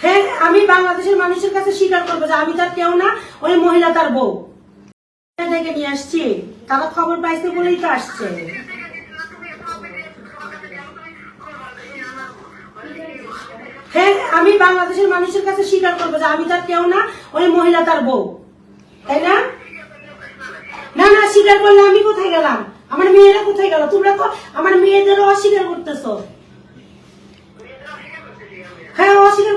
হ্যাঁ আমি বাংলাদেশের মানুষের কাছে স্বীকার করব যে আমি তার কেউ না, ওই মহিলা তার বউ। ডেকে নিয়ে আসছি। তারা খবর পাইছে বলেই তো আসছে। হ্যাঁ আমি বাংলাদেশের মানুষের কাছে স্বীকার করব যে আমি তার কেউ না, ওই মহিলা তার বউ। তাই না? না না, স্বীকার করলে আমি কোথায় গেলাম? আমার মেয়েরা কোথায় গেল? তোমরা তো আমার মেয়েদেরও অস্বীকার করতেছো হ্যাঁ অস্বীকার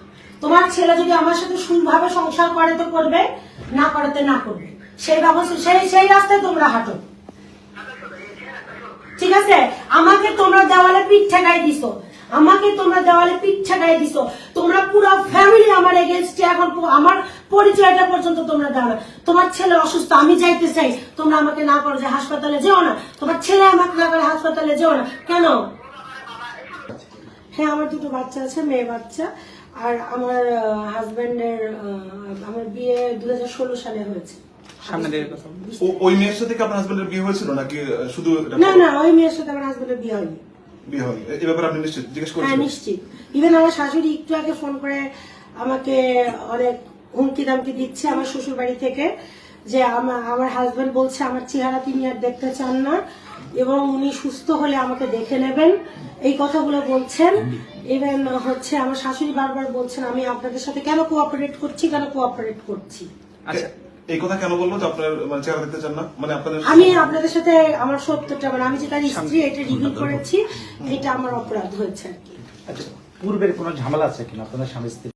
তোমার ছেলে যদি আমার সাথে সুভাবে সংসার করে তো করবে, না করাতে না করবে, সেই ব্যবস্থা সেই সেই রাস্তায় তোমরা হাঁটো। ঠিক আছে? আমাকে তোমরা দেওয়ালে পিঠ ঠেকাই দিছো। আমাকে তোমরা দেওয়ালে পিঠ ঠেকাই দিছো। তোমরা পুরো ফ্যামিলি আমার এগেনস্টে এখন আমার পরিচয়টা পর্যন্ত তোমরা দাও তোমার ছেলে অসুস্থ, আমি যাইতে চাই। তোমরা আমাকে না করো যে হাসপাতালে যেও না। তোমার ছেলে আমাকে না করে হাসপাতালে যেও না। কেন? হ্যাঁ আমার দুটো বাচ্চা আছে, মেয়ে বাচ্চা। আর আমার হাজবেন্ডের আমার বিয়ে দু সালে হয়েছে। সামনে কথা ওই মেয়ের সাথে কি আপনার হাজবেন্ডের বিয়ে হয়েছিল নাকি শুধু না না ওই মেয়ের সাথে আমার হাজবেন্ডের বিয়ে হয়নি। বিয়ে হয়নি। এ- এ ব্যাপারে আপনি নিশ্চিত? জিজ্ঞেস হ্যাঁ নিশ্চিত। ইভেন আমার শাশুড়ি একটু আগে ফোন করে আমাকে অনেক হুমকি দামকি দিচ্ছে আমার শ্বশুর বাড়ি থেকে। যে আমার আমার হাজবেন্ড বলছে আমার চেহারা তিনি আর দেখতে চান না এবং উনি সুস্থ হলে আমাকে দেখে নেবেন। এই কথাগুলো বলছেন। ইভেন হচ্ছে আমার শাশুড়ি বারবার বলছেন আমি আপনাদের সাথে কেন কোঅপারেট করছি কেন কোঅপারেট করছি? আচ্ছা। এই কথা কেন বলব যে আপনার মানে চেহারা দেখতে চান না? মানে আপনাদের আমি আপনাদের সাথে আমার সত্যটা মানে আমি যে তার স্ত্রী এটা রিভিল করেছি এটা আমার অপরাধ হয়েছে আর কি। আচ্ছা পূর্বের কোনো ঝামেলা আছে কিনা আপনাদের স্বামী স্ত্রী